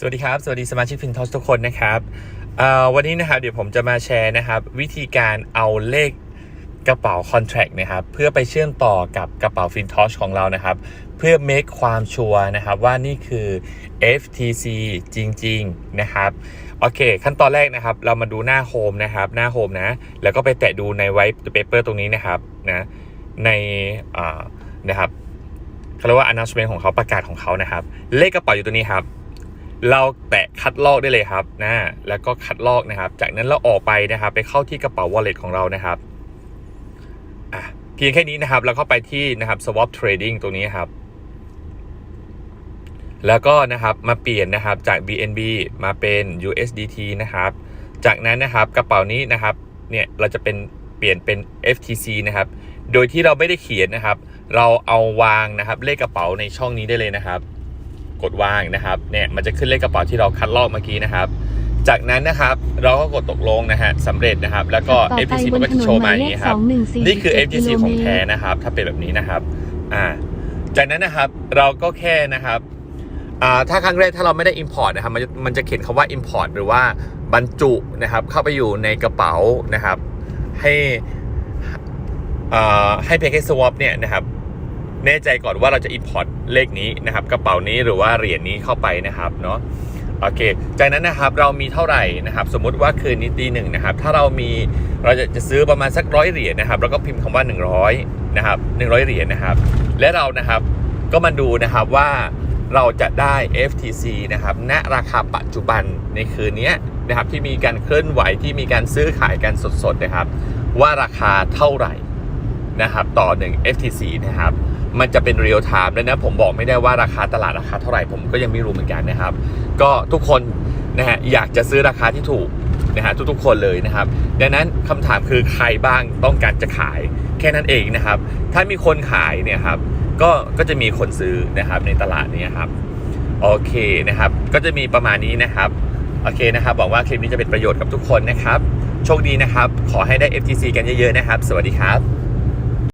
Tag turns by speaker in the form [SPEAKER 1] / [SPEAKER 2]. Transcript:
[SPEAKER 1] สวัสดีครับ สวัสดีสมาชิกฟินทอสทุกคนนะครับวันนี้นะครับเดี๋ยวผมจะมาแชร์นะครับ วิธีการเอาเลขกระเป๋าคอนแท c t นะครับเพื่อไปเชื่อมต่อกับกระเป๋าฟินทอสของเรานะครับ เพื่อ make ความชัวร์นะครับว่านี่คือ FTC จริง ๆ นะครับโอเค ขั้นตอนแรกนะครับ เรามาดูหน้าโฮมนะครับ หน้าโฮมนะ แล้วก็ไปแตะดูในไว t ์เปเปอร์ตรงนี้นะครับนะในนะครับเขาเรียกว่า announcement ของเขาประกาศของเขานะครับ เลขกระเป๋าอยู่ตัวนี้ครับ เราแตะคัดลอกได้เลยครับนะแล้วก็คัดลอกนะครับ จากนั้นเราออกไปนะครับ ไปเข้าที่กระเป๋า wallet ของเรานะครับอะเพียงแค่นี้นะครับเราเข้าไปที่นะครับ swap trading ตรงนี้ครับ แล้วก็นะครับมาเปลี่ยนนะครับจาก BNB มาเป็น USDT นะครับ จากนั้นนะครับกระเป๋านี้นะครับเนี่ยเราจะเป็นเปลี่ยนเป็น FTC นะครับ โดยที่เราไม่ได้เขียนนะครับ เราเอาวางนะครับเลขกระเป๋าในช่องนี้ได้เลยนะครับ กดวางนะครับเนี่ยมันจะขึ้นเลขกระเป๋าที่เราคัดลอกเมื่อกี้นะครับ จากนั้นนะครับเราก็กดตกลงนะฮะสำเร็จนะครับ แล้วก็
[SPEAKER 2] ต่อไป
[SPEAKER 1] FTC
[SPEAKER 2] บ
[SPEAKER 1] มัน
[SPEAKER 2] น
[SPEAKER 1] ก็
[SPEAKER 2] ถ
[SPEAKER 1] จะ
[SPEAKER 2] น
[SPEAKER 1] โช
[SPEAKER 2] น
[SPEAKER 1] ว์
[SPEAKER 2] ห
[SPEAKER 1] มา
[SPEAKER 2] มาย
[SPEAKER 1] อ
[SPEAKER 2] เล
[SPEAKER 1] ย่าง
[SPEAKER 2] ข
[SPEAKER 1] นี้ครับ
[SPEAKER 2] 214
[SPEAKER 1] นี่คือ
[SPEAKER 2] 7
[SPEAKER 1] FTC
[SPEAKER 2] กิโล
[SPEAKER 1] ของ
[SPEAKER 2] เม
[SPEAKER 1] แท้
[SPEAKER 2] ตร
[SPEAKER 1] นะครับ ถ้าเป็นแบบนี้นะครับอ่าจากนั้นนะครับเราก็แค่นะครับอ่าถ้าครั้งแรกถ้าเราไม่ได้ import นะครับมันจะมันจะเขียนคำว่า import หรือว่าบรรจุนะครับ เข้าไปอยู่ในกระเป๋านะครับ ให้อ่าให้เพียงแค่ swap เนี่ยนะครับ แน่ใจก่อนว่าเราจะ import เลขนี้นะครับ กระเป๋านี้หรือว่าเหรียญนี้เข้าไปนะครับเนาะโอเค จากนั้นนะครับเรามีเท่าไหร่นะครับ สมมุติว่าคืนนี้ตีหนึ่งนะครับ ถ้าเรามีเราจะจะซื้อประมาณสักร้อยเหรียญนะครับแล้วก็พิมพ์คำว่า 100นะครับ100เหรียญนะครับ และเรานะครับก็มาดูนะครับว่าเราจะได้ FTC นะครับณราคาปัจจุบันในคืนนี้นะครับที่มีการเคลื่อนไหวที่มีการซื้อขายกันสดๆนะครับ ว่าราคาเท่าไหร่นะครับต่อ 1 FTC นะครับ มันจะเป็นเรียลไทม์แล้วนะผมบอกไม่ได้ว่าราคาตลาดราคาเท่าไหร่ผมก็ยังไม่รู้เหมือนกันนะครับ ก็ทุกคนนะฮะอยากจะซื้อราคาที่ถูกนะฮะทุกๆคนเลยนะครับ ดังนั้นคำถามคือใครบ้างต้องการจะขายแค่นั้นเองนะครับ ถ้ามีคนขายเนี่ยครับก็ก็จะมีคนซื้อนะครับในตลาดนี้ครับโอเคนะครับ ก็จะมีประมาณนี้นะครับโอเคนะครับบอกว่าคลิปนี้จะเป็นประโยชน์กับทุกคนนะครับโชคดีนะครับ ขอให้ได้ FTC กันเยอะๆนะครับ สวัสดีครับ